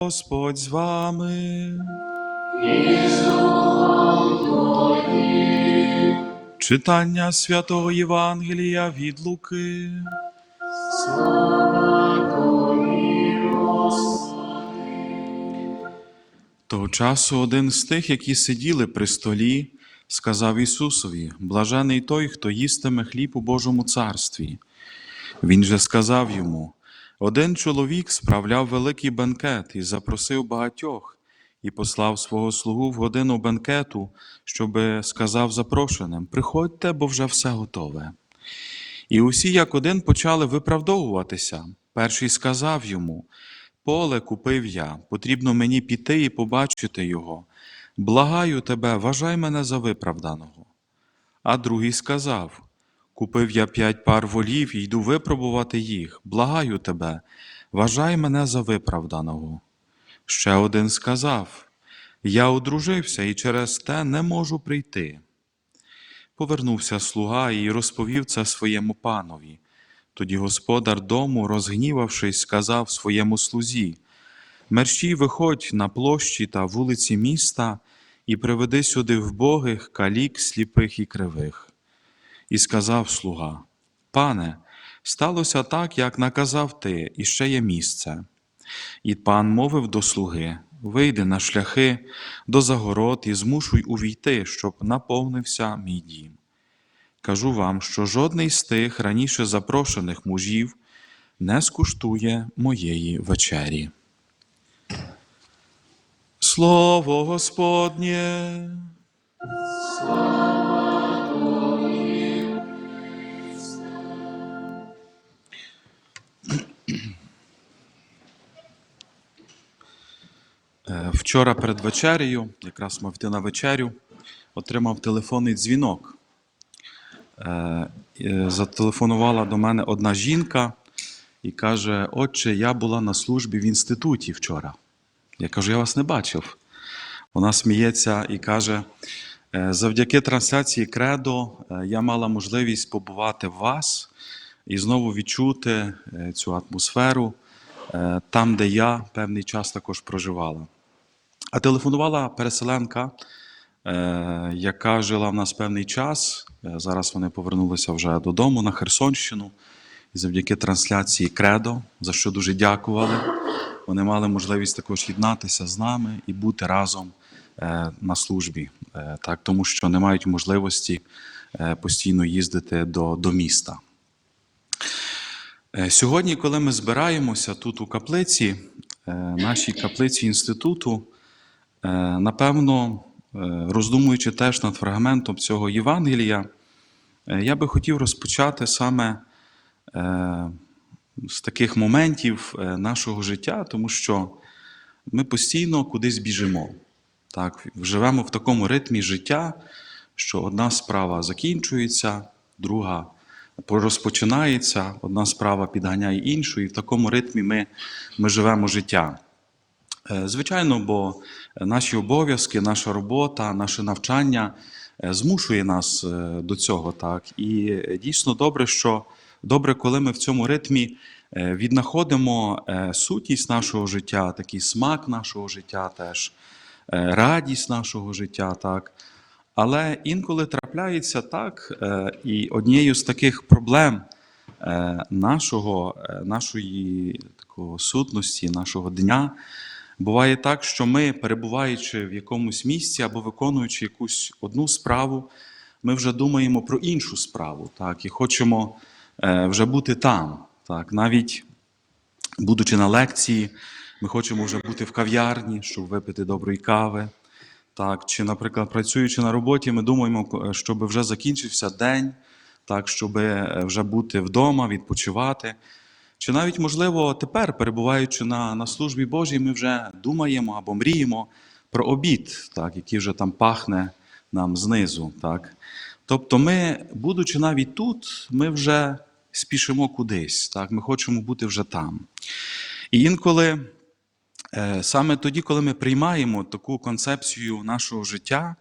Господь з вами. Читання святого Євангелія від Луки. Того часу один з тих, які сиділи при столі, сказав Ісусові: Блажений той, хто їстиме хліб у Божому царстві. Він же сказав йому: один чоловік справляв великий бенкет і запросив багатьох, і послав свого слугу в годину бенкету, щоби сказав запрошеним: Приходьте, бо вже все готове. І усі, як один, почали виправдовуватися. Перший сказав йому: Поле купив я, потрібно мені піти і побачити його. Благаю тебе, вважай мене за виправданого. А другий сказав: Купив я п'ять пар волів і йду випробувати їх. Благаю тебе, вважай мене за виправданого. Ще один сказав: Я одружився і через те не можу прийти. Повернувся слуга і розповів це своєму панові. Тоді господар дому, розгнівавшись, сказав своєму слузі: Мерщій виходь на площі та вулиці міста і приведи сюди вбогих, калік, сліпих і кривих. І сказав слуга: Пане, сталося так, як наказав ти, і ще є місце. І пан мовив до слуги: Вийди на шляхи до загород і змушуй увійти, щоб наповнився мій дім. Кажу вам, що жодний з тих раніше запрошених мужів не скуштує моєї вечері. Слово Господнє. Е, Вчора перед вечерею, якраз мав йти на вечерю, отримав телефонний дзвінок. Е, Зателефонувала до мене одна жінка і каже: Отче, я була на службі в інституті вчора. Я кажу, я вас не бачив. Вона сміється і каже: «Е, завдяки трансляції Кредо е, я мала можливість побувати в вас і знову відчути цю атмосферу там, де я певний час також проживала. А телефонувала переселенка, е, яка жила в нас певний час. Е, Зараз вони повернулися вже додому на Херсонщину. І завдяки трансляції Кредо, за що дуже дякували. Вони мали можливість також єднатися з нами і бути разом е, на службі, так, тому що не мають можливості постійно їздити до, до міста. Сьогодні, коли ми збираємося тут у каплиці, нашій каплиці інституту, напевно, е, роздумуючи теж над фрагментом цього Євангелія, е, я би хотів розпочати саме е, з таких моментів е, нашого життя, тому що ми постійно кудись біжимо. Так, живемо в такому ритмі життя, що одна справа закінчується, друга розпочинається, одна справа підганяє іншу, і в такому ритмі ми, ми живемо життя. Е, Звичайно, бо наші обов'язки, наша робота, наше навчання е, змушує нас е, до цього. Так? І дійсно добре, що добре, коли ми в цьому ритмі віднаходимо сутність нашого життя, такий смак нашого життя, теж радість нашого життя. Так? Але інколи трапляється так, і однією з таких проблем нашого, нашої такого сутності, нашого дня. Буває так, що ми, перебуваючи в якомусь місці або виконуючи якусь одну справу, ми вже думаємо про іншу справу, так, і хочемо е, вже бути там. Так, навіть будучи на лекції, ми хочемо вже бути в кав'ярні, щоб випити доброї кави. Так, чи, наприклад, працюючи на роботі, ми думаємо, щоб вже закінчився день, так, щоб вже бути вдома, відпочивати. Чи навіть, можливо, тепер, перебуваючи на, на службі Божій, ми вже думаємо або мріємо про обід, так, який вже там пахне нам знизу. Так. Тобто, ми, будучи навіть тут, ми вже спішимо кудись, так, ми хочемо бути вже там. І інколи, е, саме тоді, коли ми приймаємо таку концепцію нашого життя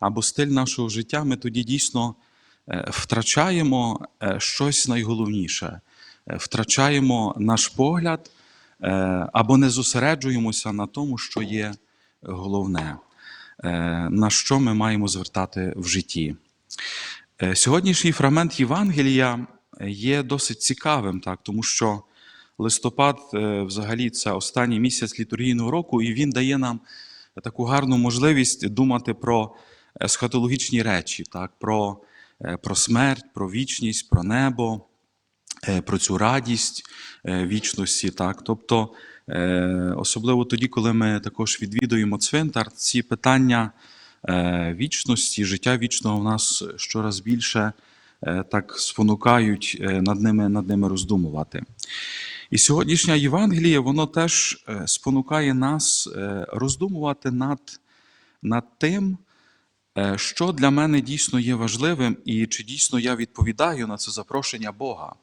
або стиль нашого життя, ми тоді дійсно е, втрачаємо е, щось найголовніше. Е, Втрачаємо наш погляд е, або не зосереджуємося на тому, що є головне, е, на що ми маємо звертати в житті. Сьогоднішній фрагмент Євангелія є досить цікавим, так, тому що листопад взагалі це останній місяць літургійного року, і він дає нам таку гарну можливість думати про есхатологічні речі, так, про, про смерть, про вічність, про небо, про цю радість е, вічності. Так. Тобто, е, особливо тоді, коли ми також відвідуємо цвинтар, ці питання е, вічності, життя вічного в нас щораз більше е, так спонукають е, над ними, над ними роздумувати. І сьогоднішнє Євангеліє, воно теж е, спонукає нас е, роздумувати над, над тим, е, що для мене дійсно є важливим, і чи дійсно я відповідаю на це запрошення Бога.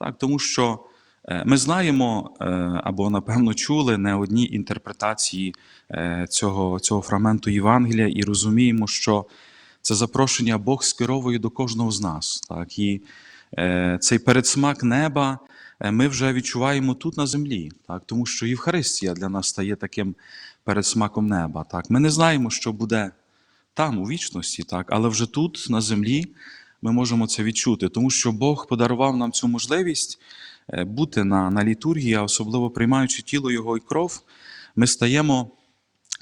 Так, тому що е, ми знаємо е, або, напевно, чули не одні інтерпретації е, цього, цього фрагменту Євангелія і розуміємо, що це запрошення Бог скеровує до кожного з нас. Так, і цей передсмак неба ми вже відчуваємо тут на землі, так, тому що Євхаристія для нас стає таким передсмаком неба. Так. Ми не знаємо, що буде там, у вічності, так, але вже тут, на землі, ми можемо це відчути, тому що Бог подарував нам цю можливість е, бути на, на літургії, а особливо приймаючи тіло Його і кров, ми стаємо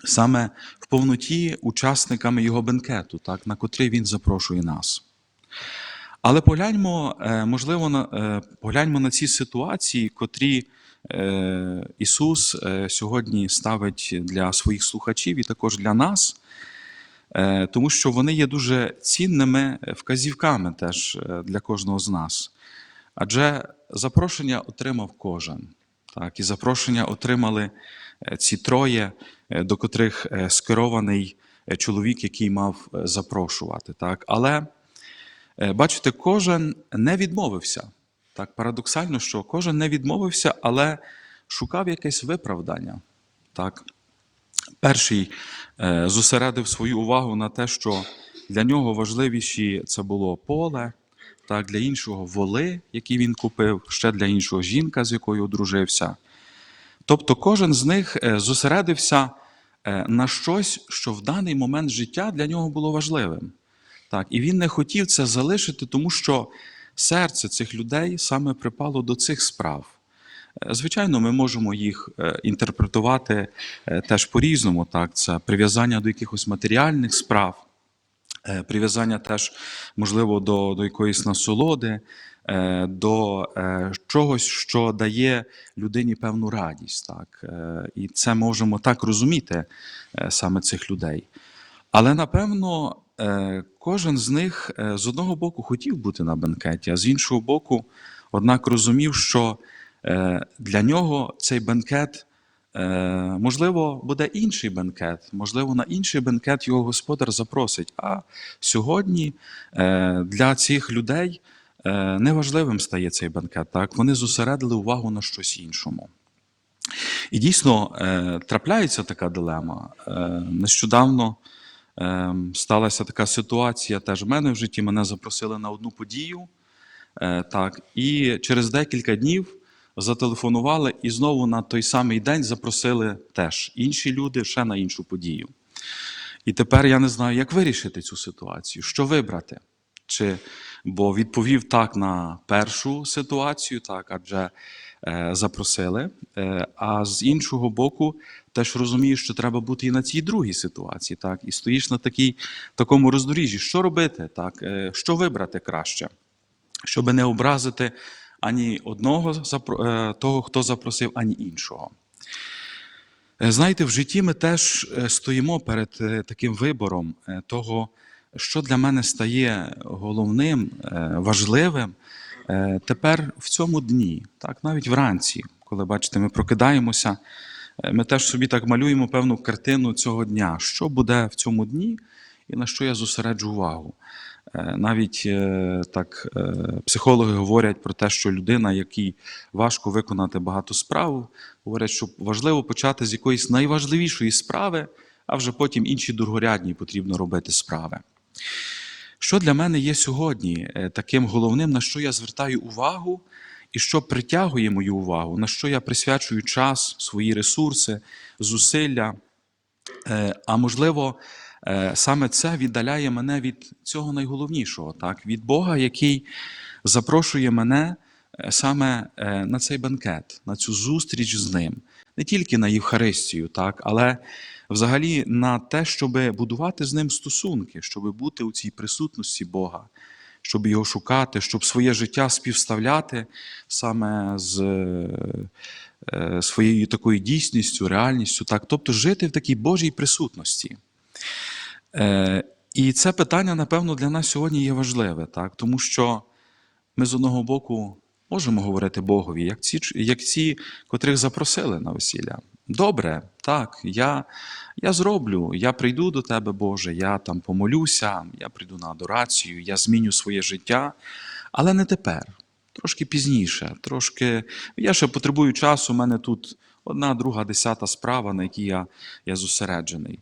саме в повноті учасниками Його бенкету, так, на котрий Він запрошує нас. Але погляньмо, е, можливо, на, е, погляньмо на ці ситуації, котрі Ісус сьогодні ставить для своїх слухачів і також для нас, тому що вони є дуже цінними вказівками теж е, для кожного з нас. Адже запрошення отримав кожен. Так, і запрошення отримали е, ці троє, е, до котрих е, скерований е, чоловік, який мав е, запрошувати. Так. Але Е, Бачите, кожен не відмовився. Так, парадоксально, що кожен не відмовився, але шукав якесь виправдання. Так. Перший е, зосередив свою увагу на те, що для нього важливіші це було поле, так, для іншого воли, які він купив, ще для іншого жінка, з якою одружився. Тобто кожен з них е, зосередився е, на щось, що в даний момент життя для нього було важливим. Так, і він не хотів це залишити, тому що серце цих людей саме припало до цих справ. Е, Звичайно, ми можемо їх е, інтерпретувати е, теж по-різному. Так, це прив'язання до якихось матеріальних справ, прив'язання теж, можливо, до, до якоїсь насолоди, до чогось, що дає людині певну радість. Так. І це можемо так розуміти саме цих людей. Але напевно кожен з них з одного боку хотів бути на бенкеті, а з іншого боку, однак розумів, що для нього цей бенкет, е, можливо, буде інший бенкет, можливо, на інший бенкет його господар запросить. А сьогодні е, для цих людей е, неважливим стає цей бенкет. Так? Вони зосередили увагу на щось іншому. І дійсно е, трапляється така дилема. Е, Нещодавно е, сталася така ситуація теж в мене в житті. Мене запросили на одну подію. Е, так, і через декілька днів зателефонували і знову на той самий день запросили теж інші люди ще на іншу подію. І тепер я не знаю, як вирішити цю ситуацію, що вибрати. Чи, бо відповів так на першу ситуацію, так, адже е, запросили. Е, а з іншого боку, теж розумієш, що треба бути і на цій другій ситуації, так, і стоїш на такій, такому роздоріжжі. Що робити, так, е, що вибрати краще, щоб не образити ані одного е, того, хто запросив, ані іншого. Е, Знаєте, в житті ми теж е, стоїмо перед таким вибором того, що для мене стає головним, важливим тепер в цьому дні, так, навіть вранці, коли бачите, ми прокидаємося, ми теж собі так малюємо певну картину цього дня, що буде в цьому дні і на що я зосереджу увагу. Е, Навіть е, так е, психологи говорять про те, що людина, якій важко виконати багато справ, говорять, що важливо почати з якоїсь найважливішої справи, а вже потім інші другорядні потрібно робити справи. Що для мене є сьогодні таким головним, на що я звертаю увагу, і що притягує мою увагу, на що я присвячую час, свої ресурси, зусилля. А можливо, саме це віддаляє мене від цього найголовнішого, так? від Бога, який запрошує мене е, саме е, на цей бенкет, на цю зустріч з ним, не тільки на Євхаристію, так? але взагалі на те, щоб будувати з ним стосунки, щоб бути у цій присутності Бога, щоб його шукати, щоб своє життя співставляти саме з е, своєю такою дійсністю, реальністю, так? тобто жити в такій Божій присутності. Е, І це питання, напевно, для нас сьогодні є важливе, так? тому що ми з одного боку можемо говорити Богові, як ці, як ці, котрих запросили на весілля. Добре, так, я, я зроблю, я прийду до тебе, Боже, я там помолюся, я прийду на адорацію, я зміню своє життя, але не тепер, трошки пізніше, трошки. Я ще потребую часу, у мене тут одна, друга, десята справа, на якій я, я зосереджений.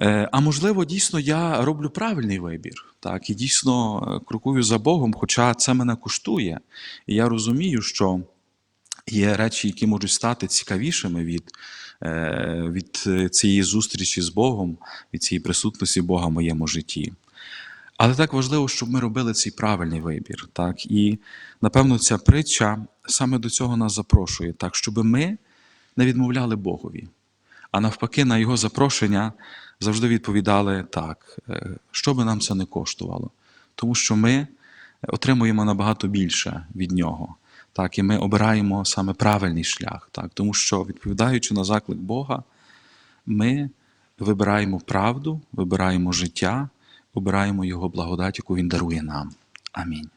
Е, А можливо, дійсно я роблю правильний вибір, так, і дійсно е, крокую за Богом, хоча це мене коштує. І я розумію, що є речі, які можуть стати цікавішими від, е, від цієї зустрічі з Богом, від цієї присутності Бога в моєму житті. Але так важливо, щоб ми робили цей правильний вибір. Так? І напевно ця притча саме до цього нас запрошує, так, щоб ми не відмовляли Богові, а навпаки, на Його запрошення завжди відповідали так, е, що би нам це не коштувало. Тому що ми отримуємо набагато більше від нього. Так, і ми обираємо саме правильний шлях, так, тому що, відповідаючи на заклик Бога, ми вибираємо правду, вибираємо життя, обираємо Його благодать, яку Він дарує нам. Амінь.